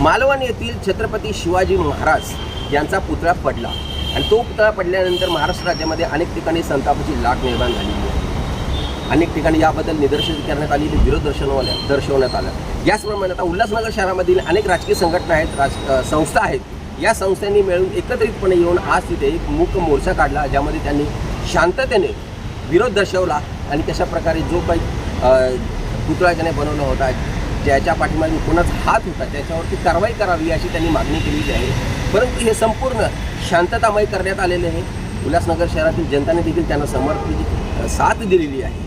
मालवण येथील छत्रपती शिवाजी महाराज यांचा पुतळा पडला. आणि तो पुतळा पडल्यानंतर महाराष्ट्र राज्यामध्ये अनेक ठिकाणी संतापाची लाट निर्माण झालेली आहे. अनेक ठिकाणी याबद्दल निदर्शन करण्यात आलेली विरोध दर्शवल्या दर्शवण्यात आला. याचप्रमाणे आता उल्हासनगर शहरामधील अनेक राजकीय संघटना आहेत राज संस्था आहेत. या संस्थांनी मिळून एकत्रितपणे येऊन आज तिथे एक मूक मोर्चा काढला ज्यामध्ये त्यांनी शांततेने विरोध दर्शवला आणि कशा प्रकारे जो काही पुतळा त्याने बनवला होता ज्याच्या पाठीमागे कोणाचा हात होता त्याच्यावरती कारवाई करावी अशी त्यांनी मागणी केलेली आहे. परंतु हे संपूर्ण शांततामय करण्यात आलेले आहे. उल्हासनगर शहरातील जनताने देखील त्यांना समर्पित साथ दिलेली आहे.